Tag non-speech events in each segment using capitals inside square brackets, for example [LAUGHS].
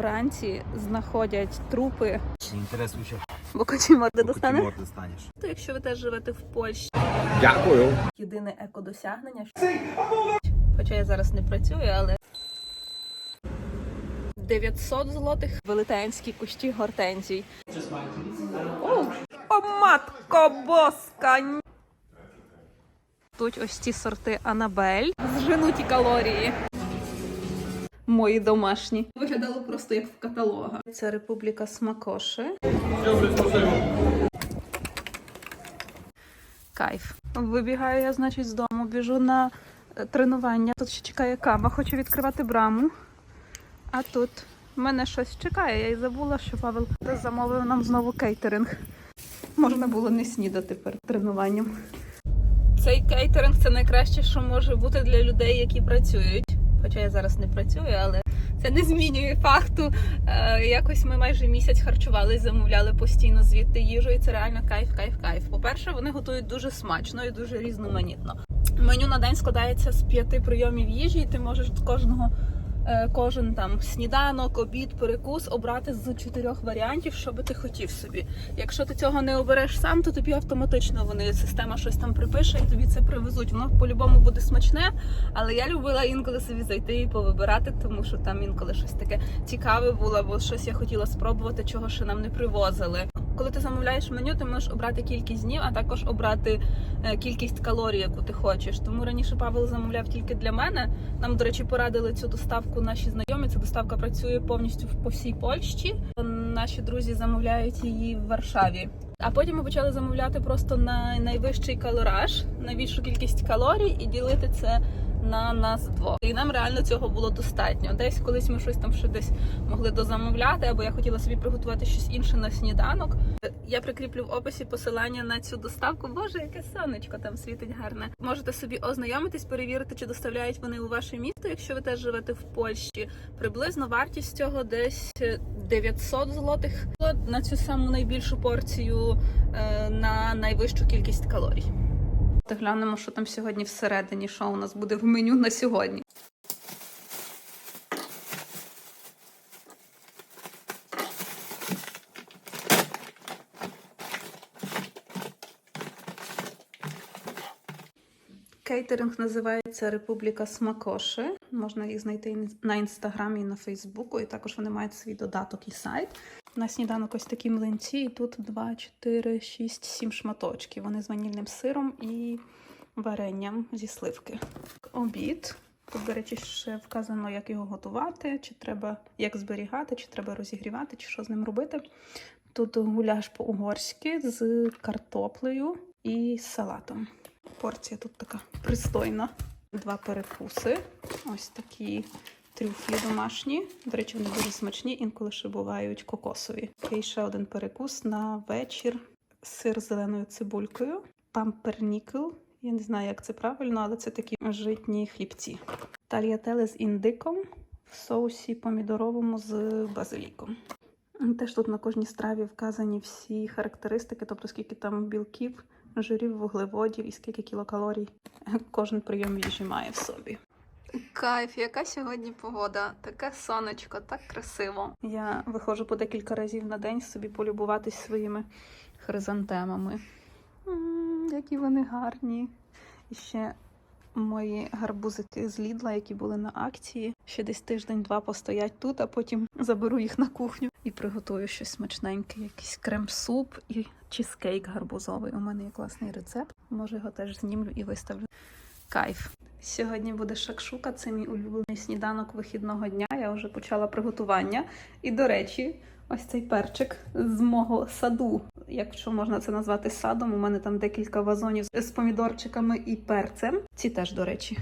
вранці знаходять трупи, ще, бо коті морди поки достане. морди станеш. То якщо ви теж живете в Польщі, Дякую. єдине екодосягнення. Хоча я зараз не працюю, але 900 злотих велетенські кущі гортензій. О, о матко боска! Тут ось ці сорти Анабель. Зженуті калорії. Мої домашні. Виглядало просто як в каталогах. Це Республіка Смакоши. Кайф. Вибігаю я, значить, з дому, біжу на е, тренування. Тут ще чекає кава, хочу відкривати браму. А тут мене щось чекає. Я й забула, що Павел замовив нам знову кейтеринг. Можна було не снідати перед тренуванням. Цей кейтеринг це найкраще, що може бути для людей, які працюють. Хоча я зараз не працюю, але це не змінює факту. Е, якось ми майже місяць харчували, замовляли постійно звідти їжу, і це реально кайф, кайф, кайф. По-перше, вони готують дуже смачно і дуже різноманітно. Меню на день складається з п'яти прийомів їжі, і ти можеш з кожного. Е, Кожен там сніданок, обід, перекус обрати з чотирьох варіантів, що би ти хотів собі. Якщо ти цього не обереш сам, то тобі автоматично вони система щось там припише і тобі це привезуть. Воно по-любому буде смачне, але я любила інколи собі зайти і повибирати, тому що там інколи щось таке цікаве було, або щось я хотіла спробувати, чого ще нам не привозили. Коли ти замовляєш меню, ти можеш обрати кількість днів, а також обрати е, кількість калорій, яку ти хочеш. Тому раніше Павел замовляв тільки для мене. Нам, до речі, порадили цю доставку наші знайомі. Ця доставка працює повністю по всій Польщі. Наші друзі замовляють її в Варшаві. А потім ми почали замовляти просто на найвищий калораж, найбільшу кількість калорій і ділити це на нас двох. І нам реально цього було достатньо. Десь колись ми щось там ще десь могли дозамовляти, або я хотіла собі приготувати щось інше на сніданок. Я прикріплю в описі посилання на цю доставку. Боже, яке сонечко там світить гарне. Можете собі ознайомитись, перевірити, чи доставляють вони у ваше місто, якщо ви теж живете в Польщі. Приблизно вартість цього десь 900 злотих на цю саму найбільшу порцію е, на найвищу кількість калорій. Та глянемо, що там сьогодні всередині, що у нас буде в меню на сьогодні. Кейтеринг називається Республіка Смакоши. Можна їх знайти на інстаграмі і на Фейсбуку. І також вони мають свій додаток і сайт. На сніданок ось такі млинці, і тут 2, 4, 6, 7 шматочків. Вони з ванільним сиром і варенням зі сливки. Обід. Тут, до речі, ще вказано, як його готувати, чи треба як зберігати, чи треба розігрівати, чи що з ним робити. Тут гуляш по-угорськи з картоплею і салатом. Порція тут така пристойна. Два перекуси. Ось такі трюфлі домашні. До речі, вони дуже смачні, інколи ще бувають кокосові. І ще один перекус на вечір. Сир з зеленою цибулькою, пампернікл. Я не знаю, як це правильно, але це такі житні хлібці. Тальятели з індиком в соусі помідоровому з базиліком. Теж тут на кожній страві вказані всі характеристики, тобто скільки там білків, жирів, вуглеводів і скільки кілокалорій кожен прийом їжі має в собі. Кайф, яка сьогодні погода, таке сонечко, так красиво. Я виходжу по декілька разів на день собі полюбуватись своїми хризантемами. Які вони гарні. І ще мої гарбузики з Лідла, які були на акції. Ще десь тиждень-два постоять тут, а потім заберу їх на кухню і приготую щось смачненьке, якийсь крем-суп і чизкейк гарбузовий. У мене є класний рецепт. Може його теж знімлю і виставлю. Кайф. Сьогодні буде шакшука, це мій улюблений сніданок вихідного дня. Я вже почала приготування. І, до речі, ось цей перчик з мого саду, якщо можна це назвати садом. У мене там декілька вазонів з помідорчиками і перцем. Ці теж, до речі,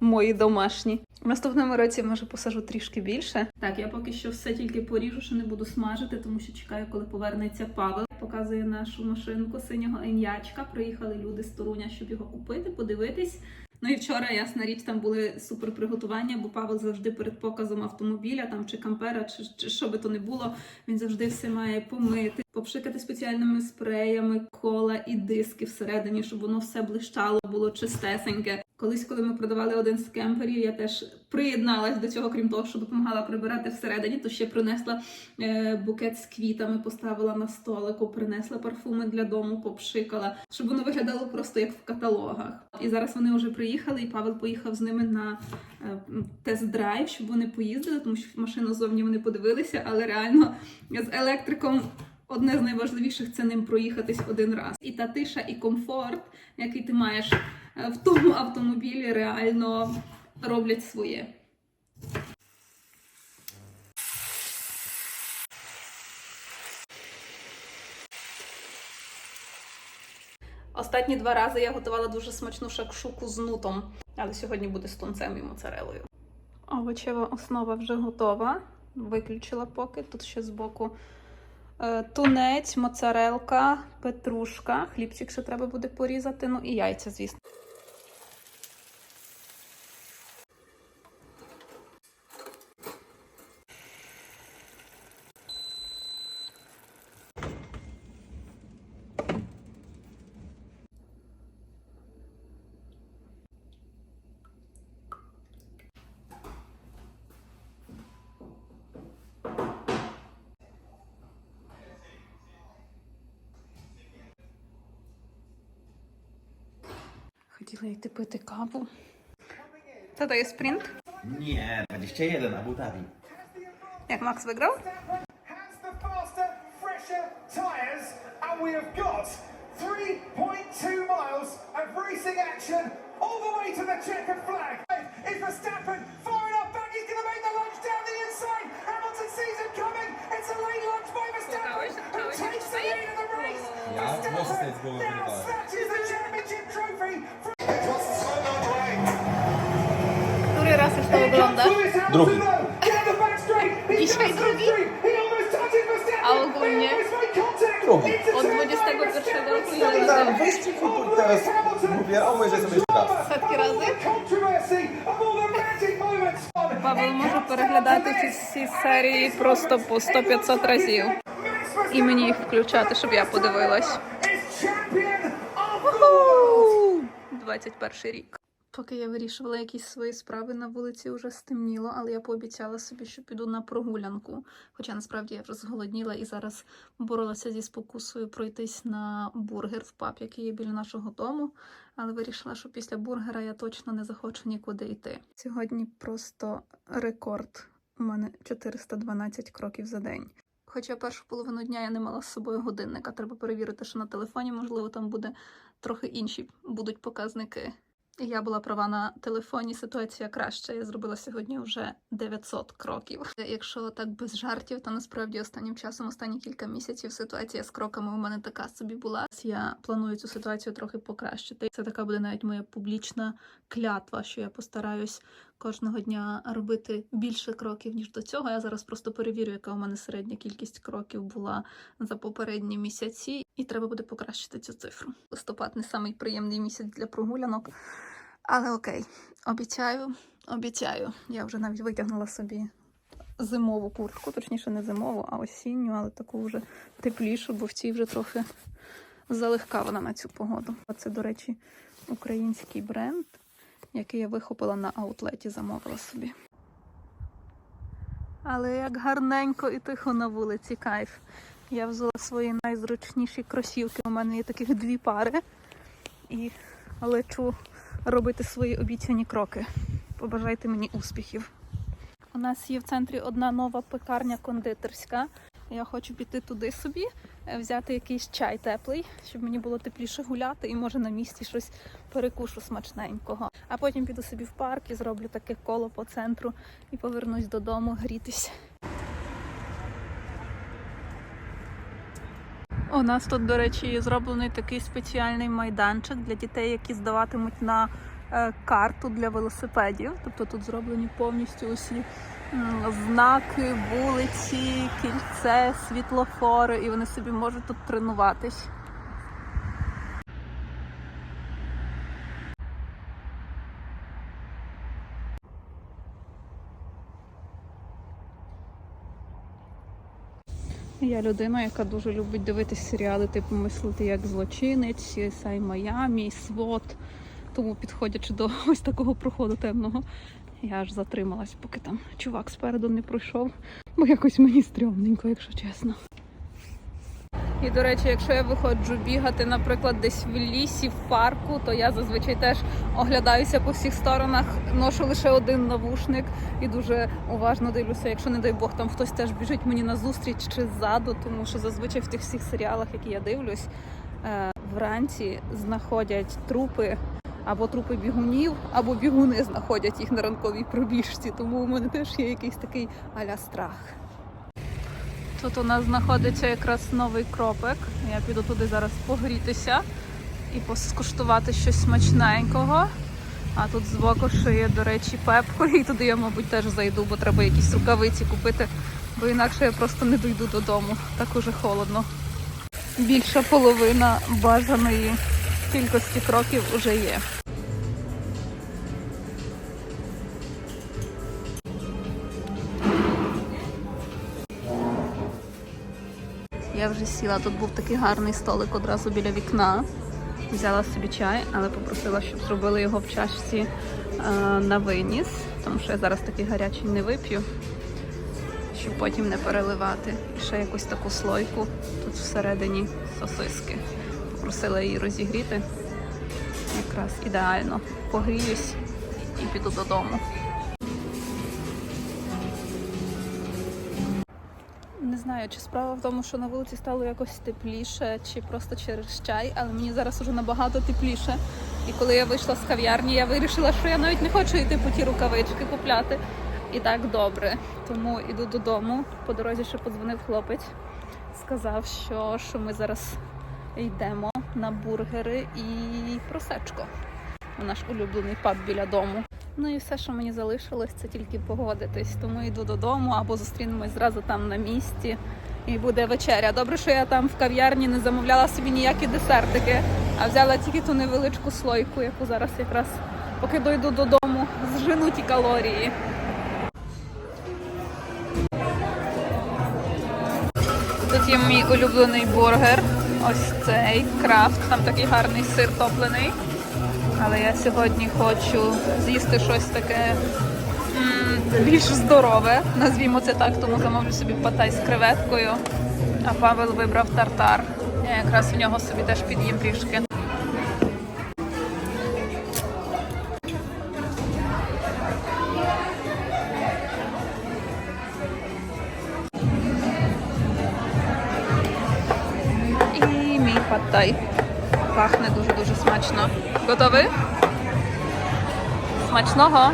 мої домашні. В наступному році може посажу трішки більше. Так, я поки що все тільки поріжу, що не буду смажити, тому що чекаю, коли повернеться Павел. Показує нашу машинку синього енячка. Приїхали люди з Торуня, щоб його купити, подивитись. Ну і вчора, ясна річ, там були супер приготування, бо Павел завжди перед показом автомобіля там чи кампера, чи, чи що би то не було, він завжди все має помити, попшикати спеціальними спреями, кола і диски всередині, щоб воно все блищало, було чистесеньке. Колись, коли ми продавали один з кемперів, я теж приєдналась до цього, крім того, що допомагала прибирати всередині, то ще принесла е, букет з квітами, поставила на столику, принесла парфуми для дому, попшикала, щоб воно виглядало просто як в каталогах. І зараз вони вже приїхали, і Павел поїхав з ними на е, тест-драйв, щоб вони поїздили, тому що машину зовні вони подивилися, але реально з електриком. Одне з найважливіших це ним проїхатись один раз. І та тиша, і комфорт, який ти маєш в тому автомобілі, реально роблять своє. Останні два рази я готувала дуже смачну шакшуку з нутом, але сьогодні буде з тунцем і моцарелою. Овочева основа вже готова. Виключила поки. Тут ще збоку е, тунець, моцарелка, петрушка, хлібчик ще треба буде порізати, ну і яйця, звісно. Хотіла йти пити каву. Та дає спринт. Nie, 21 Abu Dhabi. Як Макс виграв? has the faster, fresher tyres, and we have got 3.2 miles of racing action all the way to the checkered flag. Is Verstappen The Który raz już to Drugi. Dzisiaj drugi? A ogólnie? Drugi. Into Od turn 21 nine. Verstappen roku ile stays razy? there. Wyścig i teraz mówię, obejrzę sobie jeszcze raz. Setki razy? Controversy of all the magic moments. Павел може переглядати ці всі серії просто по 100-500 разів. Max І мені їх включати, щоб я подивилась. 2021 рік. Поки я вирішувала якісь свої справи на вулиці, вже стемніло, але я пообіцяла собі, що піду на прогулянку. Хоча насправді я вже зголодніла і зараз боролася зі спокусою пройтись на бургер в паб, який є біля нашого дому. Але вирішила, що після бургера я точно не захочу нікуди йти. Сьогодні просто рекорд. У мене 412 кроків за день. Хоча першу половину дня я не мала з собою годинника. Треба перевірити, що на телефоні, можливо, там буде трохи інші будуть показники. Я була права на телефоні, ситуація краща. Я зробила сьогодні вже 900 кроків. Якщо так без жартів, то насправді останнім часом, останні кілька місяців, ситуація з кроками у мене така собі була. Я планую цю ситуацію трохи покращити. Це така буде навіть моя публічна клятва, що я постараюсь кожного дня робити більше кроків ніж до цього. Я зараз просто перевірю, яка у мене середня кількість кроків була за попередні місяці, і треба буде покращити цю цифру. Листопад не самий приємний місяць для прогулянок, але окей, обіцяю, обіцяю. Я вже навіть витягнула собі зимову куртку, точніше, не зимову, а осінню, але таку вже теплішу, бо в цій вже трохи залегка вона на цю погоду. Це, до речі, український бренд, який я вихопила на аутлеті, замовила собі. Але як гарненько і тихо на вулиці, кайф. Я взяла свої найзручніші кросівки. У мене є таких [LAUGHS] дві пари. І лечу робити свої обіцяні кроки. Побажайте мені успіхів. У нас є в центрі одна нова пекарня кондитерська. Я хочу піти туди собі, взяти якийсь чай теплий, щоб мені було тепліше гуляти, і може на місці щось перекушу смачненького. А потім піду собі в парк і зроблю таке коло по центру і повернусь додому грітись. У нас тут, до речі, зроблений такий спеціальний майданчик для дітей, які здаватимуть на е, карту для велосипедів. Тобто тут зроблені повністю усі знаки, вулиці, кільце, світлофори, і вони собі можуть тут тренуватись. Я людина, яка дуже любить дивитися серіали, типу мислити як злочинець, CSI Майамі, свот. Тому підходячи до [LAUGHS] ось такого проходу темного, я аж затрималась, поки там чувак спереду не пройшов, бо якось мені стрьомненько, якщо чесно. І до речі, якщо я виходжу бігати, наприклад, десь в лісі, в парку, то я зазвичай теж оглядаюся по всіх сторонах, ношу лише один навушник і дуже уважно дивлюся, якщо не дай Бог там хтось теж біжить мені назустріч чи ззаду, тому що зазвичай в тих всіх серіалах, які я дивлюсь, е, вранці знаходять трупи. Або трупи бігунів, або бігуни знаходять їх на ранковій пробіжці. Тому у мене теж є якийсь такий аля страх. Тут у нас знаходиться якраз новий кропик. Я піду туди зараз погрітися і поскуштувати щось смачненького. А тут збоку ще є, до речі, пепко, і туди я, мабуть, теж зайду, бо треба якісь рукавиці купити, бо інакше я просто не дойду додому. Так уже холодно. Більша половина бажаної кількості кроків уже є. Я вже сіла. Тут був такий гарний столик одразу біля вікна. Взяла собі чай, але попросила, щоб зробили його в чашці е, на виніс, тому що я зараз такий гарячий не вип'ю, щоб потім не переливати. І ще якусь таку слойку тут всередині сосиски. Попросила її розігріти. Якраз ідеально. Погріюсь і піду додому. Знаю, чи справа в тому, що на вулиці стало якось тепліше, чи просто через чай, але мені зараз уже набагато тепліше. І коли я вийшла з кав'ярні, я вирішила, що я навіть не хочу йти по ті рукавички купляти. І так добре. Тому іду додому. По дорозі ще подзвонив хлопець, сказав, що, що ми зараз йдемо на бургери і просечко. Наш улюблений паб біля дому. Ну і все, що мені залишилось, це тільки погодитись. Тому йду додому або зустрінемось зразу там на місці. І буде вечеря. Добре, що я там в кав'ярні не замовляла собі ніякі десертики, а взяла тільки ту невеличку слойку, яку зараз якраз поки дойду додому, зжину ті калорії. Тут є мій улюблений бургер. Ось цей крафт. Там такий гарний сир топлений. Але я сьогодні хочу з'їсти щось таке більш здорове, назвімо це так, тому замовлю собі патай з креветкою. А Павел вибрав тартар. Я якраз в нього собі теж під'їм трішки. І мій pachnie dużo, dużo smaczno. Gotowy? Smacznoho.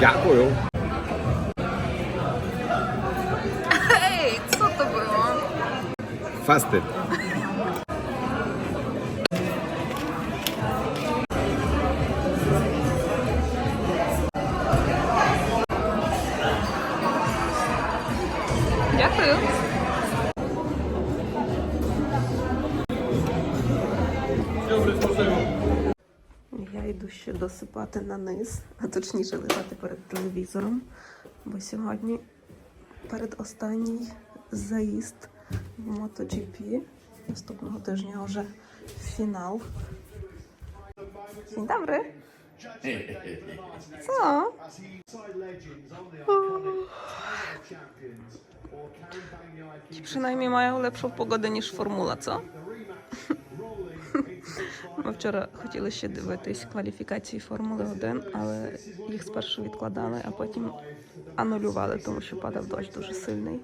Dziękuję. [LAUGHS] Ej, co to było? Fasty. Я йду ще досипати на низ, а точніше лежати перед телевізором, бо сьогодні передостанній заїзд в MotoGP. Наступного тижня вже фінал. Dzień dobry. Co? Ci przynajmniej mają lepszą pogodę niż Formuła, co? Ми вчора хотіли ще дивитись кваліфікації Формули 1, але їх спершу відкладали, а потім анулювали, тому що падав дощ дуже сильний.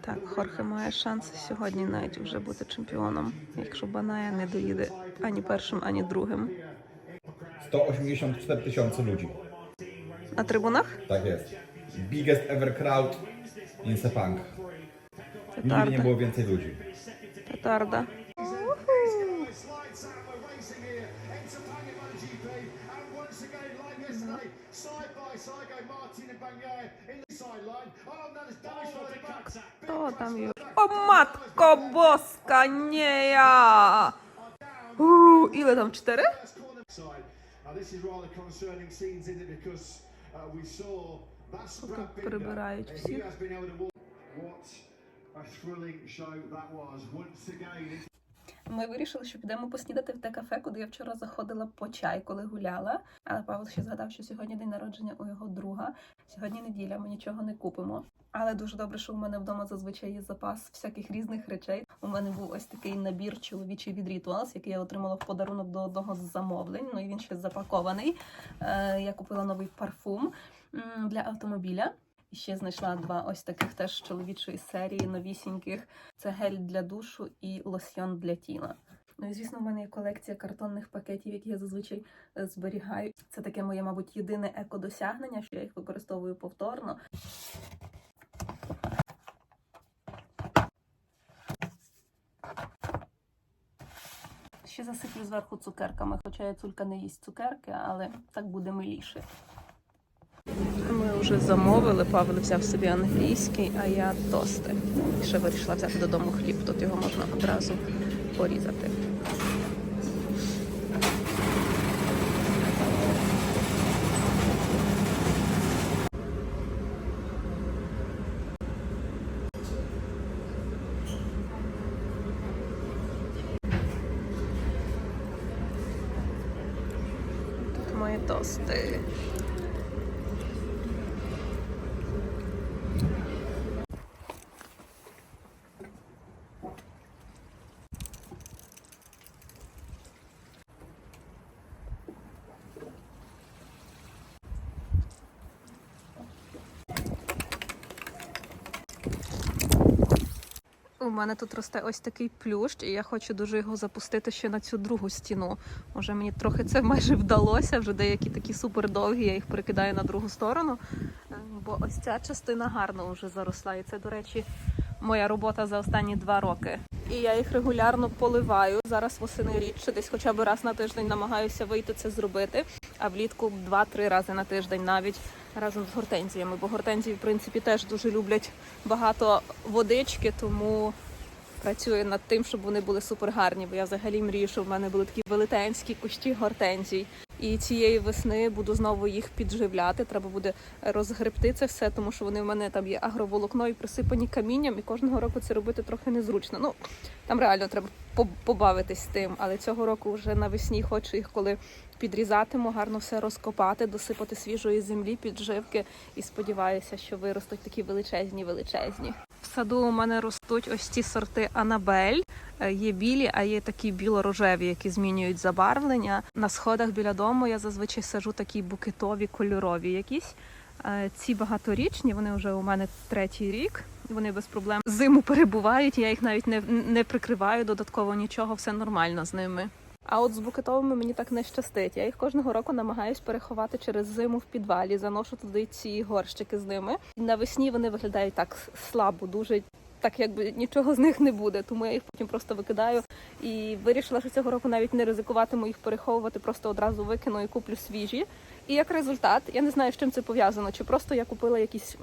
Так, Хорхе має шанс сьогодні навіть вже бути чемпіоном, якщо Баная не доїде ані першим, ані другим. 184 tysiące ludzi. На трибунах Tak jest. Biggest ever crowd in Sepang. Nigdy nie петарда. było więcej ludzi. Петарда. concerning scenes, isn't it? Because uh, we saw that's Brad Binder. прибирають He всі. has been able to walk. What a thrilling show that was. Once again, Ми вирішили, що підемо поснідати в те кафе, куди я вчора заходила по чай, коли гуляла. Але Павло ще згадав, що сьогодні день народження у його друга. Сьогодні неділя, ми нічого не купимо. Але дуже добре, що у мене вдома зазвичай є запас всяких різних речей. У мене був ось такий набір чоловічий від Rituals, який я отримала в подарунок до одного з замовлень. Ну і він ще запакований. Е, я купила новий парфум для автомобіля. І ще знайшла два ось таких теж чоловічої серії новісіньких. Це гель для душу і лосьйон для тіла. Ну і звісно, в мене є колекція картонних пакетів, які я зазвичай е, зберігаю. Це таке моє, мабуть, єдине екодосягнення, що я їх використовую повторно. Ще засиплю зверху цукерками, хоча я цулька не їсть цукерки, але так буде миліше. Ми вже замовили, Павло взяв собі англійський, а я тости. І ще вирішила взяти додому хліб, тут його можна одразу порізати. Тут мої тости. У мене тут росте ось такий плющ, і я хочу дуже його запустити ще на цю другу стіну. Може, мені трохи це майже вдалося. Вже деякі такі супер довгі, я їх перекидаю на другу сторону. Е, Бо ось ця частина гарно вже заросла. І це, до речі, моя робота за останні два роки. І я їх регулярно поливаю. Зараз восени рідше, десь хоча б раз на тиждень намагаюся вийти це зробити. А влітку два-три рази на тиждень навіть разом з гортензіями. Бо гортензії, в принципі, теж дуже люблять багато водички, тому працюю над тим, щоб вони були супер гарні. Бо я взагалі мрію, щоб в мене були такі велетенські кущі гортензій. І цієї весни буду знову їх підживляти. Треба буде розгребти це все, тому що вони в мене там є агроволокно і присипані камінням, і кожного року це робити трохи незручно. Ну там реально треба побавитись з тим. Але цього року вже навесні хочу їх, коли підрізатиму, гарно все розкопати, досипати свіжої землі, підживки, і сподіваюся, що виростуть такі величезні, величезні. В саду у мене ростуть ось ці сорти Анабель. Е, Є білі, а є такі біло-рожеві, які змінюють забарвлення. На сходах біля дому я зазвичай сажу такі букетові, кольорові якісь. Е, Ці багаторічні, вони вже у мене третій рік. Вони без проблем зиму перебувають. Я їх навіть не, не прикриваю додатково нічого, все нормально з ними. А от з букетовими мені так не щастить. Я їх кожного року намагаюсь переховати через зиму в підвалі, заношу туди ці горщики з ними. Навесні вони виглядають так слабо, дуже так, якби нічого з них не буде. Тому я їх потім просто викидаю і вирішила, що цього року навіть не ризикуватиму їх переховувати, просто одразу викину і куплю свіжі. І як результат, я не знаю, з чим це пов'язано. Чи просто я купила якісь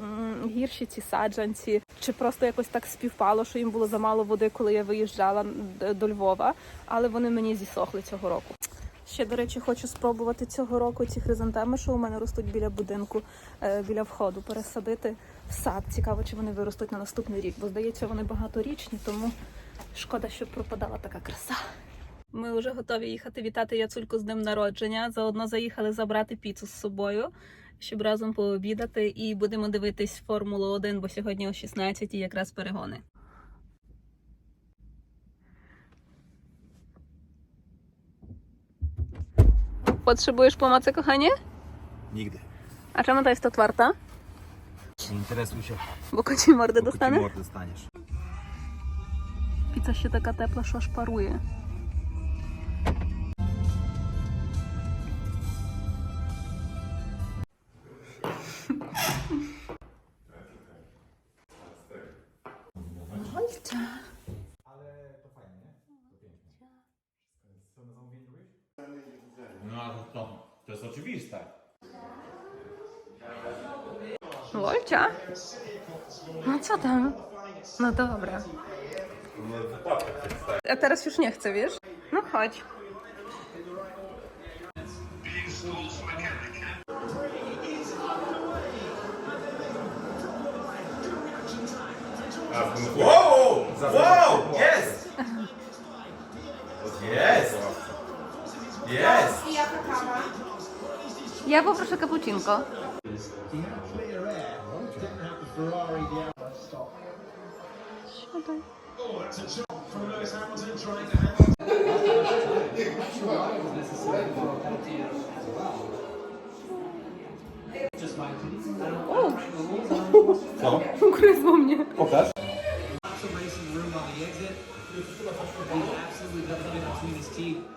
гірші ці саджанці, чи просто якось так співпало, що їм було замало води, коли я виїжджала до Львова, але вони мені зісохли цього року. Ще, до речі, хочу спробувати цього року ці хризантеми, що у мене ростуть біля будинку, е, біля входу, пересадити в сад. Цікаво, чи вони виростуть на наступний рік, бо здається, вони багаторічні, тому шкода, що пропадала така краса. Ми вже готові їхати вітати Яцульку з днем народження. Заодно заїхали забрати піцу з собою, щоб разом пообідати. І будемо дивитись Формулу 1, бо сьогодні о 16 якраз перегони. Potrzebujesz pomocy, kochanie? Nigdy. A czemu to jest to otwarta? Nie interesuj się. Bo koci mordę bo dostanę? mordę dostaniesz. Pizza się taka tepla, że Ojcze. Ale to fajnie, nie? To pięknie. Co na zamówienie robisz? No to, to jest oczywiste. Wolcia? No co tam? No dobra. A teraz już nie chcę, wiesz? No chodź. Wow! Wow! Jest! Jest! Jest! I jaka kawa? Ja poproszę kapucinko. Siadaj. O! Konkuruje mnie. Pokaż. Absolutely got something between his teeth.